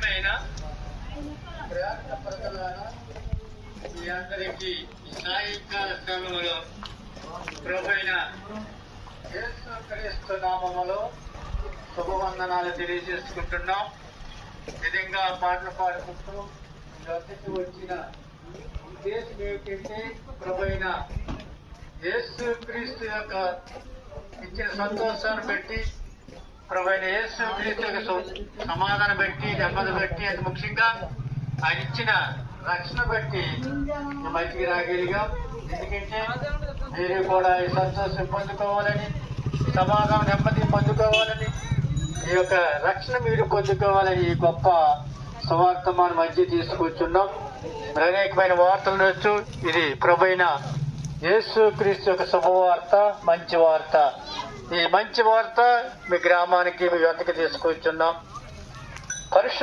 ముఖ్యమైన ప్రయాణ ప్రజలారా మీ అందరికీ ఈ సాయంకాల సమయంలో ప్రభుైన యేసుక్రీస్తు నామములో శుభవందనాలు తెలియజేసుకుంటున్నాం. విధంగా పాటలు పాడుకుంటూ మీ వచ్చిన ఉద్దేశం ఏమిటంటే ప్రభుైన యేసు క్రీస్తు యొక్క ఇచ్చిన సంతోషాన్ని బట్టి ప్రభైన యేసు క్రీస్తు సమాధానం బట్టి నెమ్మది బట్టి అది ముఖ్యంగా ఆయన ఇచ్చిన రక్షణ బట్టి మంచికి రాగలిగా. ఎందుకంటే మీరు కూడా ఈ సంతోషం పొందుకోవాలని సమాధానం నెమ్మది పొందుకోవాలని ఈ యొక్క రక్షణ మీరు పొందుకోవాలని ఈ గొప్ప సువార్తమాన మధ్య తీసుకొచ్చున్నాం. అనేకమైన వార్తలు వచ్చు ఇది ప్రభైన యేసు క్రీస్తు యొక్క శుభవార్త మంచి వార్త. ఈ మంచి వార్త మీ గ్రామానికి మీ వద్దకు తీసుకొచ్చున్నాం. పరిశు